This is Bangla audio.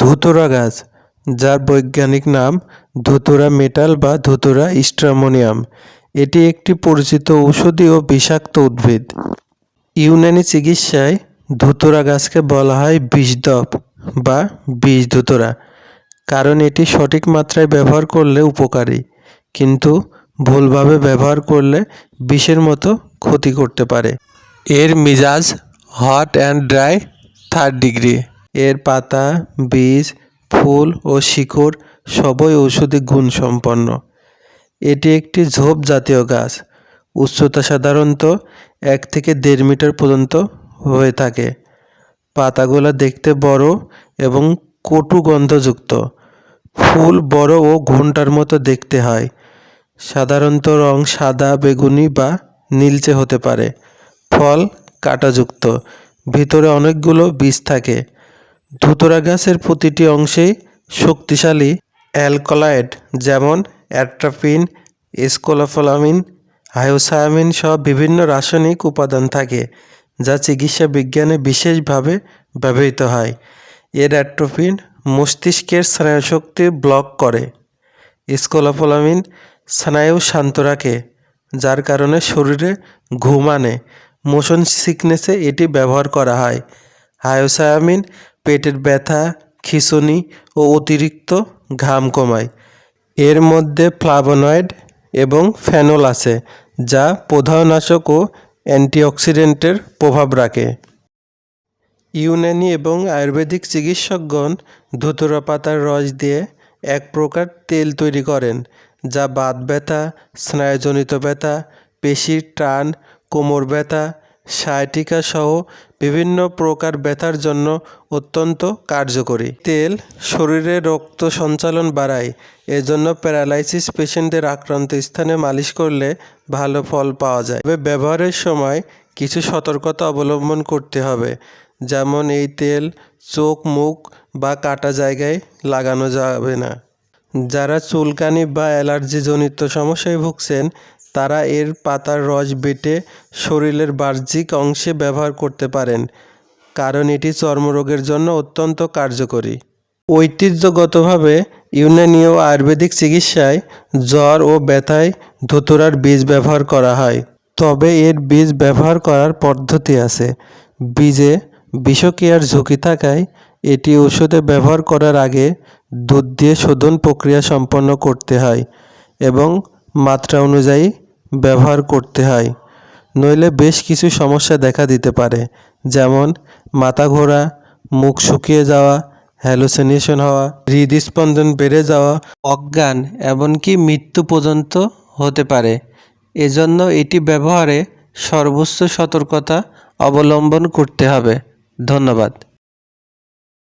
ধুতুরা গাছ, যার বৈজ্ঞানিক নাম ধুতুরা মেটাল বা ধুতুরা স্ট্রামোনিয়াম। এটি একটি পরিচিত ঔষধি ও বিষাক্ত উদ্ভিদ। ইউনানি চিকিৎসায় ধুতুরা গাছকে বলা হয় বিষধপ বা বিষ ধুতুরা কারণ এটি সঠিক মাত্রায় ব্যবহার করলে উপকারী, কিন্তু ভুলভাবে ব্যবহার করলে বিষের মতো ক্ষতি করতে পারে। এর মিজাজ hot and dry third degree. এর পাতা, বীজ, ফুল ও শিকড় সবই ঔষধি গুণ সম্পন্ন। এটি একটি ঝোপ জাতীয় গাছ। উচ্চতা সাধারণত এক থেকে দেড় মিটার পর্যন্ত হয়ে থাকে। পাতাগুলো দেখতে বড় এবং কটু গন্ধযুক্ত। ফুল বড় ও ঘণ্টার মতো দেখতে হয়। সাধারণত রং সাদা, বেগুনি বা নীলচে হতে পারে। ফল কাঁটাযুক্ত। ভিতরে অনেকগুলো বীজ থাকে। ধুতরা গাছের প্রতিটি অংশেই শক্তিশালী অ্যালকলয়েড যেমন অ্যাট্রাপিন স্কোলাফোলামিন হায়োসায়ামিন সহ বিভিন্ন রাসায়নিক উপাদান থাকে, যা চিকিৎসা বিজ্ঞানে বিশেষভাবে ব্যবহৃত হয়। এর অ্যাট্রোপিন মস্তিষ্কের স্নায়ুশক্তি ব্লক করে। স্কোলাফোলামিন স্নায়ু শান্ত রাখে, যার কারণে শরীরে ঘুম আনে। মোশন সিকনেসে এটি ব্যবহার করা হয়। হায়োসায়ামিন পেটের ব্যথা, খিঁচুনি ও অতিরিক্ত ঘাম কমায়। এর মধ্যে ফ্লাভোনয়েড এবং ফেনল আছে, যা প্রধানাশক ও অ্যান্টিঅক্সিডেন্টের প্রভাব রাখে। ইউনানি এবং আয়ুর্বেদিক চিকিৎসকগণ ধুতুরা পাতার রস দিয়ে এক প্রকার তেল তৈরি করেন, যা বাত ব্যথা, স্নায়ুজনিত ব্যথা, পেশির টান, কোমর ব্যথা সায়াটিকা সহ বিভিন্ন প্রকার ব্যথার জন্য অত্যন্ত কার্যকরী। তেল, শরীরে রক্ত সঞ্চালন বাড়ায়, এজন্য প্যারালাইসিস পেশেন্টদের আক্রান্ত স্থানে মালিশ করলে ভালো ফল পাওয়া যায়। তবে ব্যবহারের সময় কিছু সতর্কতা অবলম্বন করতে হবে, যেমন এই তেল, চোখ, মুখ বা কাটা জায়গায় লাগানো যাবে না। যারা চুলকানি বা অ্যালার্জিজনিত সমস্যায় ভুগছেন, তারা এর পাতার রস বেটে শরীরের বাহ্যিক অংশে ব্যবহার করতে পারেন, কারণ এটি চর্মরোগের জন্য অত্যন্ত কার্যকরী। ঐতিহ্যগতভাবে ইউনানীয় আয়ুর্বেদিক চিকিৎসায় জ্বর ও ব্যথায় ধুতুরার বীজ ব্যবহার করা হয়। তবে এর বীজ ব্যবহার করার পদ্ধতি আছে। বীজে বিষক্রিয়ার ঝুঁকি থাকায় এটি ওষুধে ব্যবহার করার আগে দুধ দিয়ে শোধন প্রক্রিয়া সম্পন্ন করতে হয় এবং মাত্রা অনুযায়ী ব্যবহার করতে হয়। নইলে বেশ কিছু সমস্যা দেখা দিতে পারে, যেমন মাথা ঘোরা, মুখ শুকিয়ে যাওয়া হ্যালোসিনেশন হওয়া, হৃদস্পন্দন বেড়ে যাওয়া, অজ্ঞান এমনকি মৃত্যু পর্যন্ত হতে পারে। এজন্য এটি ব্যবহারে সর্বোচ্চ সতর্কতা অবলম্বন করতে হবে। ধন্যবাদ।